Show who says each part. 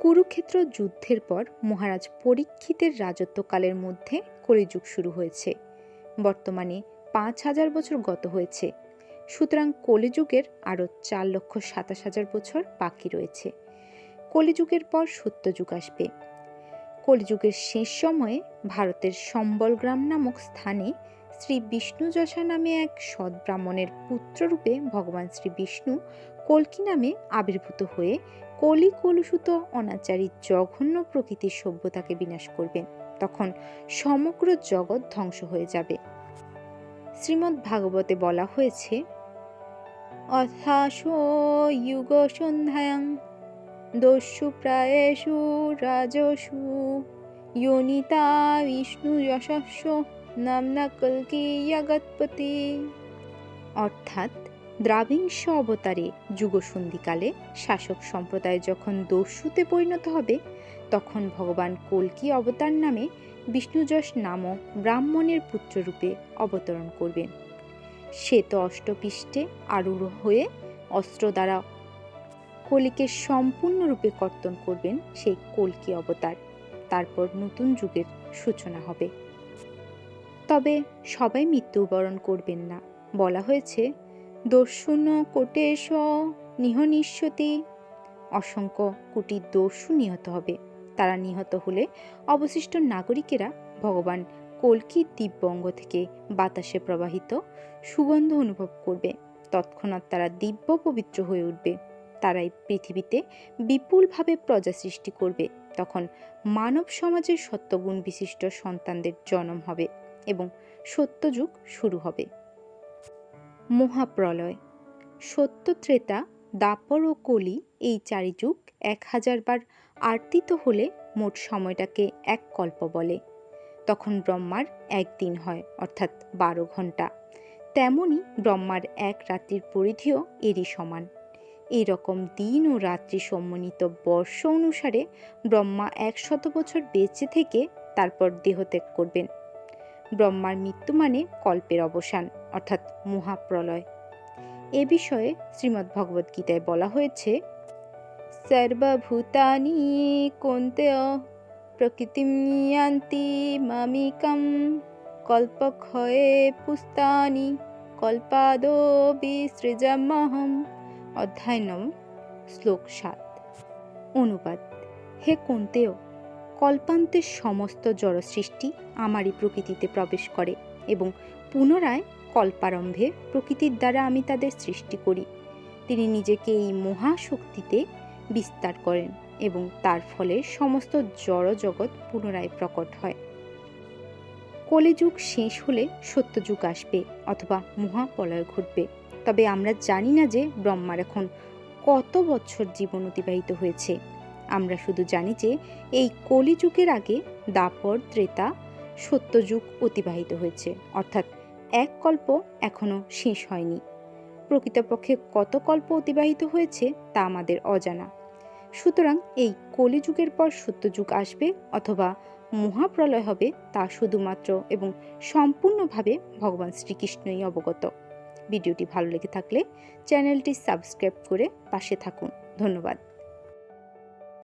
Speaker 1: কুরুক্ষেত্র যুদ্ধের পর মহারাজ পরীক্ষিতের রাজত্বকালের মধ্যে কলিযুগ শুরু হয়েছে। বর্তমানে পাঁচ হাজার বছর গত হয়েছে। সুতরাং কলিযুগের আরও চার লক্ষ সাতাশ হাজার বছর বাকি রয়েছে। কলিযুগের পর সত্যযুগ আসবে। কলিযুগের শেষ সময়ে ভারতের সম্বলগ্রাম নামক স্থানে শ্রী বিষ্ণু যশা নামে এক সৎ ব্রাহ্মণের পুত্ররূপে ভগবান শ্রী বিষ্ণু কল্কি নামে আবির্ভূত হয়ে কলি কলুষিত অনাচারী জঘন্য প্রকৃতির সভ্যতাকে বিনাশ করবেন তখন সমগ্র জগৎ ধ্বংস হয়ে যাবে। শ্রীমদ্ ভাগবতে বলা হয়েছে অথাশো যুগ সন্ধ্যায়াং, দস্যু প্রায়েষু রাজসু যোনিতা বিষ্ণু যশস্ব নামনা কল্কি জগৎপতি অর্থাৎ দ্রাবিংশ অবতারে যুগসন্ধিকালে শাসক সম্প্রদায় যখন দস্যুতে পরিণত হবে, তখন ভগবান কল্কি অবতার নামে বিষ্ণুযশ নামক ব্রাহ্মণের পুত্ররূপে অবতরণ করবেন। শ্বেত অষ্টপৃষ্ঠে আরূঢ় হয়ে অস্ত্র দ্বারা কলিকে সম্পূর্ণরূপে কর্তন করবেন সেই কল্কি অবতার। তারপর নতুন যুগের সূচনা হবে। তবে সবাই মৃত্যুবরণ করবেন না। বলা হয়েছে দস্যুন কোটেশ নিহনিষ্যতি। অসংখ্য কোটি দস্যু নিহত হবে। তারা নিহত হলে অবশিষ্ট নাগরিকেরা ভগবান কল্কির দিব্যঙ্গ থেকে বাতাসে প্রবাহিত সুগন্ধ অনুভব করবে। তৎক্ষণাৎ তারা দিব্য পবিত্র হয়ে উঠবে। তারাই পৃথিবীতে বিপুলভাবে প্রজা সৃষ্টি করবে। তখন মানব সমাজের সত্যগুণ বিশিষ্ট সন্তানদের জন্ম হবে এবং সত্যযুগ শুরু হবে। মহাপ্রলয়। সত্য ত্রেতা দাপর ও কলি এই চারি যুগ এক হাজার বার আর্তিত হলে মোট সময়টাকে এক কল্প বলে। তখন ব্রহ্মার একদিন হয়, অর্থাৎ বারো ঘণ্টা তেমনি ব্রহ্মার এক রাত্রির পরিধিও এরই সমান। এই রকম দিন ও রাত্রি সম্মানিত বর্ষ অনুসারে ব্রহ্মা একশত বছর বেঁচে থেকে তারপর দেহত্যাগ করবেন। ব্রহ্মার মৃত্যু মানে কল্পের অবসান। অর্থাৎ মহাপ্রলয়। এ বিষয়ে শ্রীমদ্ ভগবদ গীতায় বলা হয়েছে, সর্বভূতানি কোন্তেয় প্রকৃতিম নিয়ান্তি মামিকম কল্পক্ষয়ে পুস্তানি কল্পাদো বিসৃজামহম অধ্যায় নম শ্লোক সাত। অনুবাদ, হে কোন্তেয়, কল্পান্তের সমস্ত জড় সৃষ্টি আমারই প্রকৃতিতে প্রবেশ করে। এবং পুনরায় কল্পারম্ভে প্রকৃতির দ্বারা আমি তাদের সৃষ্টি করি। তিনি নিজেকে এই মহাশক্তিতে বিস্তার করেন এবং তার ফলে সমস্ত জড় জগৎ পুনরায় প্রকট হয়। কলিযুগ শেষ হলে সত্যযুগ আসবে অথবা মহাপলয় ঘটবে। তবে আমরা জানি না যে ব্রহ্মার এখন কত বছর জীবন অতিবাহিত হয়েছে। আমরা শুধু জানি যে এই কলিযুগের আগে দাপর, ত্রেতা সত্যযুগ অতিবাহিত হয়েছে। অর্থাৎ এক কল্প এখনও শেষ হয়নি। প্রকৃতপক্ষে কত কল্প অতিবাহিত হয়েছে তা আমাদের অজানা। সুতরাং এই কলিযুগের পর সত্যযুগ আসবে অথবা মহাপ্রলয় হবে তা শুধুমাত্র এবং সম্পূর্ণভাবে ভগবান শ্রীকৃষ্ণই অবগত। ভিডিওটি ভালো লেগে থাকলে চ্যানেলটি সাবস্ক্রাইব করে পাশে থাকুন। ধন্যবাদ।